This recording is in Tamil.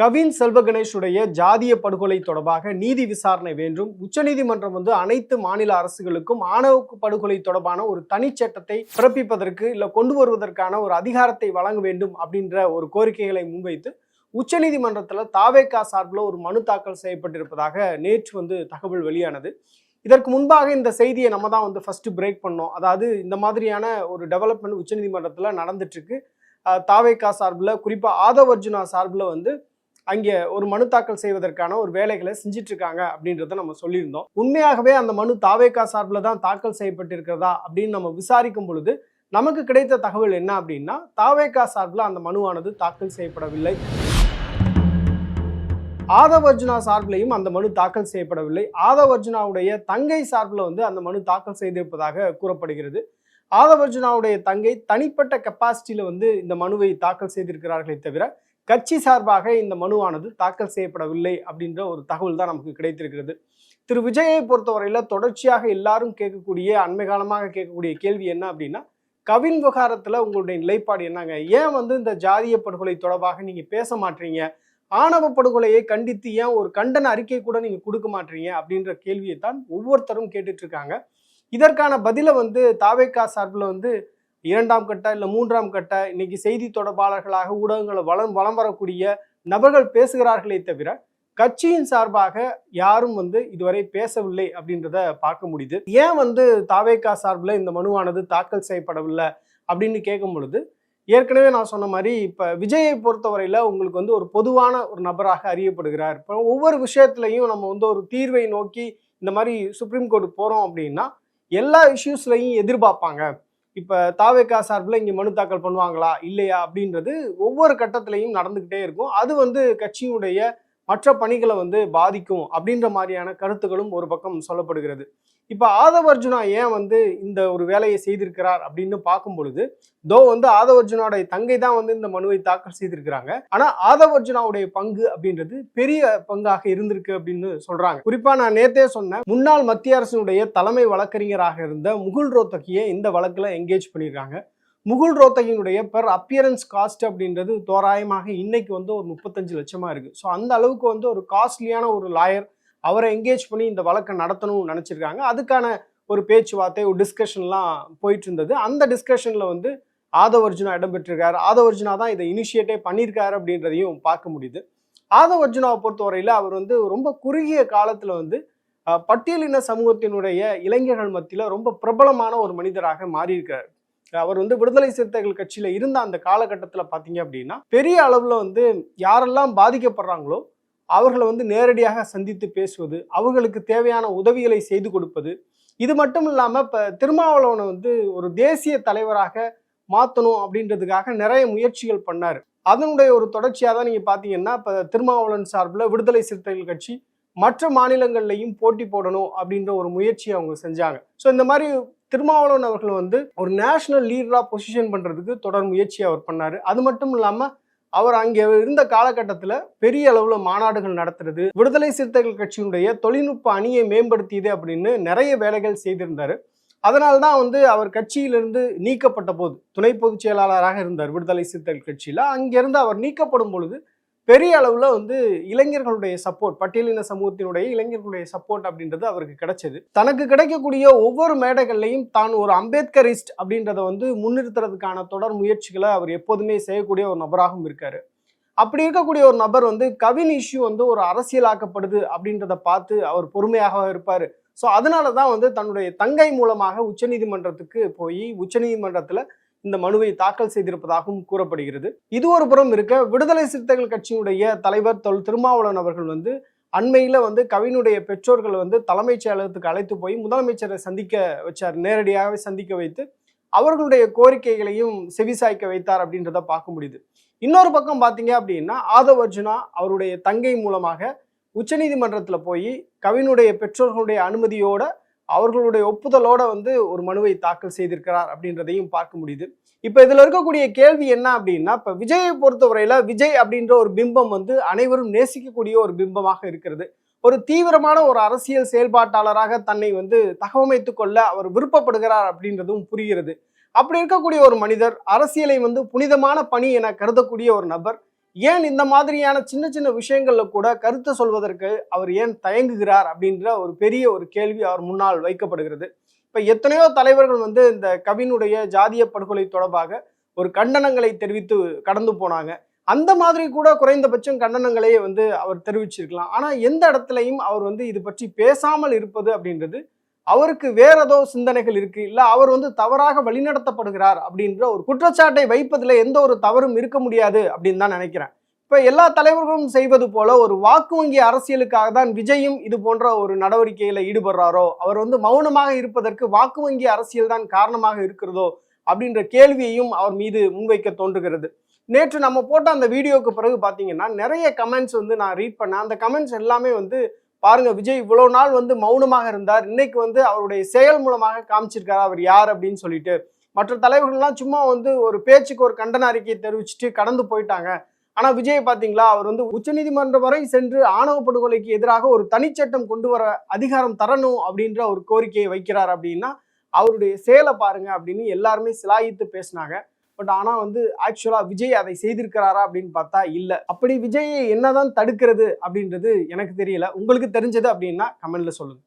கவின் செல்வ கணேஷுடைய ஜாதிய படுகொலை தொடர்பாக நீதி விசாரணை வேண்டும் உச்சநீதிமன்றம் வந்து அனைத்து மாநில அரசுகளுக்கும் ஆணவ படுகொலை தொடர்பான ஒரு தனிச்சட்டத்தை பிறப்பிப்பதற்கு இல்லை கொண்டு வருவதற்கான ஒரு அதிகாரத்தை வழங்க வேண்டும் அப்படின்ற ஒரு கோரிக்கைகளை முன்வைத்து உச்சநீதிமன்றத்தில் தாவேக்கா சார்பில் ஒரு மனு தாக்கல் செய்யப்பட்டிருப்பதாக நேற்று வந்து தகவல் வெளியானது. இதற்கு முன்பாக இந்த செய்தியை நம்ம தான் வந்து ஃபர்ஸ்ட் பிரேக் பண்ணோம். அதாவது இந்த மாதிரியான ஒரு டெவலப்மெண்ட் உச்சநீதிமன்றத்தில் நடந்துட்டு இருக்கு. தாவேகா சார்பில் குறிப்பாக ஆதவ் அர்ஜுனா சார்பில் வந்து அங்கே ஒரு மனு தாக்கல் செய்வதற்கான ஒரு வேலைகளை செஞ்சுட்டு இருக்காங்க அப்படின்றத நம்ம சொல்லியிருந்தோம். உண்மையாகவே அந்த மனு தாவேக்கா சார்பில் தான் தாக்கல் செய்யப்பட்டிருக்கிறதா அப்படின்னு நம்ம விசாரிக்கும் பொழுது நமக்கு கிடைத்த தகவல் என்ன அப்படின்னா தாவேக்கா சார்பில் அந்த மனுவானது தாக்கல் செய்யப்படவில்லை. ஆதவ் அர்ஜுனா சார்பிலையும் அந்த மனு தாக்கல் செய்யப்படவில்லை. ஆதவ் அர்ஜுனாவுடைய தங்கை சார்பில் வந்து அந்த மனு தாக்கல் செய்திருப்பதாக கூறப்படுகிறது. ஆதவ் அர்ஜுனாவுடைய தங்கை தனிப்பட்ட கெப்பாசிட்டியில வந்து இந்த மனுவை தாக்கல் செய்திருக்கிறார்களே தவிர கட்சி சார்பாக இந்த மனுவானது தாக்கல் செய்யப்படவில்லை அப்படின்ற ஒரு தகவல் தான் நமக்கு கிடைத்திருக்கிறது. திரு. விஜயை பொறுத்தவரையில் தொடர்ச்சியாக எல்லாரும் கேட்கக்கூடிய அண்மை காலமாக கேட்கக்கூடிய கேள்வி என்ன அப்படின்னா கவின் விவகாரத்தில் உங்களுடைய நிலைப்பாடு என்னங்க? ஏன் வந்து இந்த ஜாதிய படுகொலை தொடர்பாக நீங்கள் பேச மாட்டீங்க? ஆணவ படுகொலையை கண்டித்து ஏன் ஒரு கண்டன அறிக்கை கூட நீங்கள் கொடுக்க மாட்டீங்க? அப்படின்ற கேள்வியை தான் ஒவ்வொருத்தரும் கேட்டுட்ருக்காங்க இதற்கான பதிலை வந்து தாவேக்கா சார்பில் வந்து இரண்டாம் கட்ட இல்லை மூன்றாம் கட்ட இன்னைக்கு செய்தி தொடர்பாளர்களாக ஊடகங்களை வளம் வளம் வரக்கூடிய நபர்கள் பேசுகிறார்களே தவிர கட்சியின் சார்பாக யாரும் வந்து இதுவரை பேசவில்லை அப்படின்றத பார்க்க முடியுது. ஏன் வந்து தாவேக்கா சார்பில் இந்த மனுவானது தாக்கல் செய்யப்படவில்லை அப்படின்னு கேட்கும் பொழுது ஏற்கனவே நான் சொன்ன மாதிரி இப்போ விஜயை பொறுத்தவரையில் உங்களுக்கு வந்து ஒரு பொதுவான ஒரு நபராக அறியப்படுகிறார். இப்போ ஒவ்வொரு விஷயத்துலையும் நம்ம வந்து ஒரு தீர்வை நோக்கி இந்த மாதிரி சுப்ரீம் கோர்ட் போகிறோம் அப்படின்னா எல்லா இஷ்யூஸ்லையும் எதிர்பார்ப்பாங்க. இப்போ தாவேக்கா சார்பில் இங்கே மனு தாக்கல் பண்ணுவாங்களா? இல்லையா? அப்படின்றது ஒவ்வொரு கட்டத்திலையும் நடந்துக்கிட்டே இருக்கும். அது வந்து கட்சியினுடைய மற்ற பணிகளை வந்து பாதிக்கும் அப்படின்ற மாதிரியான கருத்துக்களும் ஒரு பக்கம் சொல்லப்படுகிறது. இப்போ ஆதவர்ஜுனா ஏன் வந்து இந்த ஒரு வேலையை செய்திருக்கிறார் அப்படின்னு பார்க்கும் பொழுது தோ வந்து ஆதவர்ஜுனாவுடைய தங்கை தான் வந்து இந்த மனுவை தாக்கல் செய்திருக்கிறாங்க. ஆனா ஆதவர்ஜுனாவுடைய பங்கு அப்படின்றது பெரிய பங்காக இருந்திருக்கு அப்படின்னு சொல்றாங்க. குறிப்பா நான் நேத்தே சொன்னேன் முன்னாள் மத்திய அரசினுடைய தலைமை வழக்கறிஞராக இருந்த முகுல் ரோத்தகியை இந்த வழக்குல என்கேஜ் பண்ணியிருக்காங்க முகுல் ரோத்தகியினுடைய பெர் அப்பியரன்ஸ் காஸ்ட் அப்படின்றது தோராயமாக இன்னைக்கு வந்து ஒரு முப்பத்தஞ்சு லட்சமா இருக்கு. ஸோ அந்த அளவுக்கு வந்து ஒரு காஸ்ட்லியான ஒரு லாயர் அவரை என்கேஜ் பண்ணி இந்த வழக்கை நடத்தணும்னு நினச்சிருக்காங்க. அதுக்கான ஒரு பேச்சுவார்த்தை ஒரு டிஸ்கஷன்லாம் போயிட்டு இருந்தது அந்த டிஸ்கஷனில் வந்து ஆதவ் அர்ஜுனா இடம்பெற்றிருக்காரு. ஆதவ் அர்ஜுனா தான் இதை இனிஷியேட்டே பண்ணியிருக்காரு அப்படின்றதையும் பார்க்க முடியுது. ஆதவ் அர்ஜுனாவை பொறுத்தவரையில் அவர் வந்து ரொம்ப குறுகிய காலத்தில் வந்து பட்டியலின சமூகத்தினுடைய இளைஞர்கள் மத்தியில் ரொம்ப பிரபலமான ஒரு மனிதராக மாறியிருக்கார். அவர் வந்து விடுதலை சிறுத்தைகள் கட்சியில் இருந்த அந்த காலகட்டத்தில் பார்த்தீங்க அப்படின்னா பெரிய அளவில் வந்து யாரெல்லாம் பாதிக்கப்படுறாங்களோ அவர்களை வந்து நேரடியாக சந்தித்து பேசுவது அவர்களுக்கு தேவையான உதவிகளை செய்து கொடுப்பது. இது மட்டும் இல்லாமல் இப்போ திருமாவளவனை வந்து ஒரு தேசிய தலைவராக மாற்றணும் அப்படின்றதுக்காக நிறைய முயற்சிகள் பண்ணார். அதனுடைய ஒரு தொடர்ச்சியாக தான் நீங்கள் பார்த்தீங்கன்னா இப்போ திருமாவளவன் சார்பில் விடுதலை சிறுத்தைகள் கட்சி மற்ற மாநிலங்கள்லையும் போட்டி போடணும் அப்படின்ற ஒரு முயற்சியை அவங்க செஞ்சாங்க. ஸோ இந்த மாதிரி திருமாவளவன் அவர்கள் வந்து ஒரு நேஷனல் லீடராக பொசிஷன் பண்ணுறதுக்கு தொடர் முயற்சி அவர் பண்ணார். அது மட்டும் இல்லாமல் அவர் அங்கே இருந்த காலகட்டத்தில் பெரிய அளவில் மாநாடுகள் நடத்துறது விடுதலை சிறுத்தைகள் கட்சியினுடைய தொழில்நுட்ப அணியை மேம்படுத்தியது அப்படின்னு நிறைய வேலைகள் செய்திருந்தார். அதனால தான் வந்து அவர் கட்சியிலிருந்து நீக்கப்பட்ட போது துணை பொதுச் செயலாளராக இருந்தார் விடுதலை சிறுத்தைகள் கட்சியில். அங்கிருந்து அவர் நீக்கப்படும் பொழுது பெரிய அளவில் வந்து இளைஞர்களுடைய சப்போர்ட் பட்டியலின சமூகத்தினுடைய இளைஞர்களுடைய சப்போர்ட் அப்படின்றது அவருக்கு கிடைச்சது. தனக்கு கிடைக்கக்கூடிய ஒவ்வொரு மேடைகள்லையும் தான் ஒரு அம்பேத்கரிஸ்ட் அப்படின்றத வந்து முன்னிறுத்துறதுக்கான தொடர் முயற்சிகளை அவர் எப்போதுமே செய்யக்கூடிய ஒரு நபராகவும் இருக்காரு. அப்படி இருக்கக்கூடிய ஒரு நபர் வந்து கவின் இஷ்யூ வந்து ஒரு அரசியலாக்கப்படுது அப்படின்றத பார்த்து அவர் பொறுமையாக இருப்பார். ஸோ அதனால தான் வந்து தன்னுடைய தங்கை மூலமாக உச்சநீதிமன்றத்துக்கு போய் உச்சநீதிமன்றத்தில் இந்த மனுவை தாக்கல் செய்திருப்பதாகவும் கூறப்படுகிறது. இது ஒரு புறம் இருக்க விடுதலை சிறுத்தைகள் கட்சியினுடைய தலைவர் தொல் திருமாவளவன் அவர்கள் வந்து அண்மையில் வந்து கவினுடைய பெற்றோர்கள் வந்து தலைமைச் செயலகத்துக்கு அழைத்து போய் முதலமைச்சரை சந்திக்க வச்சார். நேரடியாகவே சந்திக்க வைத்து அவர்களுடைய கோரிக்கைகளையும் செவிசாய்க்க வைத்தார் அப்படின்றத பார்க்க முடியுது. இன்னொரு பக்கம் பார்த்தீங்க அப்படின்னா ஆதவ் அர்ஜுனா அவருடைய தங்கை மூலமாக உச்சநீதிமன்றத்தில் போய் கவினுடைய பெற்றோர்களுடைய அனுமதியோட அவர்களுடைய ஒப்புதலோட வந்து ஒரு மனுவை தாக்கல் செய்திருக்கிறார் அப்படின்றதையும் பார்க்க முடியுது. இப்போ இதுல இருக்கக்கூடிய கேள்வி என்ன அப்படின்னா இப்போ விஜயை பொறுத்தவரையில விஜய் அப்படின்ற ஒரு பிம்பம் வந்து அனைவரும் நேசிக்கக்கூடிய ஒரு பிம்பமாக இருக்கிறது. ஒரு தீவிரமான ஒரு அரசியல் செயல்பாட்டாளராக தன்னை வந்து தகவமைத்து கொள்ள அவர் விருப்பப்படுகிறார் அப்படின்றதும் புரிகிறது. அப்படி இருக்கக்கூடிய ஒரு மனிதர் அரசியலை வந்து புனிதமான பணி என கருதக்கூடிய ஒரு நபர் ஏன் இந்த மாதிரியான சின்ன சின்ன விஷயங்கள்ல கூட கருத்தை சொல்வதற்கு அவர் ஏன் தயங்குகிறார் அப்படின்ற ஒரு பெரிய ஒரு கேள்வி அவர் முன்னால் வைக்கப்படுகிறது. இப்போ எத்தனையோ தலைவர்கள் வந்து இந்த கவினுடைய ஜாதிய படுகொலை தொடர்பாக ஒரு கண்டனங்களை தெரிவித்து கடந்து போனாங்க. அந்த மாதிரி கூட குறைந்தபட்சம் கண்டனங்களையே வந்து அவர் தெரிவிச்சிருக்கலாம். ஆனால் எந்த இடத்துலையும் அவர் வந்து இது பற்றி பேசாமல் இருப்பது அப்படின்றது அவருக்கு வேற ஏதோ சிந்தனைகள் இருக்கு. இல்ல அவர் வந்து தவறாக வழிநடத்தப்படுகிறார் அப்படின்ற ஒரு குற்றச்சாட்டை வைப்பதில் எந்த ஒரு தவறும் இருக்க முடியாது அப்படின்னு தான் நினைக்கிறேன். இப்போ எல்லா தலைவர்களும் செய்வது போல ஒரு வாக்கு வங்கி அரசியலுக்காக தான் விஜயும் இது போன்ற ஒரு நடவடிக்கையில் ஈடுபடுறாரோ அவர் வந்து மௌனமாக இருப்பதற்கு வாக்கு வங்கி அரசியல் தான் காரணமாக இருக்கிறதோ அப்படின்ற கேள்வியையும் அவர் மீது முன்வைக்க தோன்றுகிறது. நேற்று நம்ம போட்ட அந்த வீடியோக்கு பிறகு பார்த்தீங்கன்னா நிறைய கமெண்ட்ஸ் வந்து நான் ரீட் பண்ணேன். அந்த கமெண்ட்ஸ் எல்லாமே வந்து பாருங்க விஜய் இவ்வளவு நாள் வந்து மௌனமாக இருந்தார். இன்னைக்கு வந்து அவருடைய செயல் மூலமாக காமிச்சிருக்காரு அவர் யார் அப்படின்னு சொல்லிட்டு. மற்ற தலைவர்கள்லாம் சும்மா வந்து ஒரு பேச்சுக்கு ஒரு கண்டன அறிக்கையை தெரிவிச்சுட்டு கடந்து போயிட்டாங்க. ஆனா விஜய் பாத்தீங்களா அவர் வந்து உச்சநீதிமன்றம் வரை சென்று ஆணவ படுகொலைக்கு எதிராக ஒரு தனிச்சட்டம் கொண்டு வர அதிகாரம் தரணும் அப்படின்ற ஒரு கோரிக்கையை வைக்கிறார் அப்படின்னா அவருடைய செயலை பாருங்க அப்படின்னு எல்லாருமே சிலாயித்து பேசினாங்க. பட் ஆனா வந்து ஆக்சுவலா விஜய் அதை செய்திருக்கிறாரா அப்படின்னு பார்த்தா இல்ல. அப்படி விஜயை என்னதான் தடுக்கிறது அப்படின்றது எனக்கு தெரியல. உங்களுக்கு தெரிஞ்சது அப்படின்னா கமெண்ட்ல சொல்லுங்க.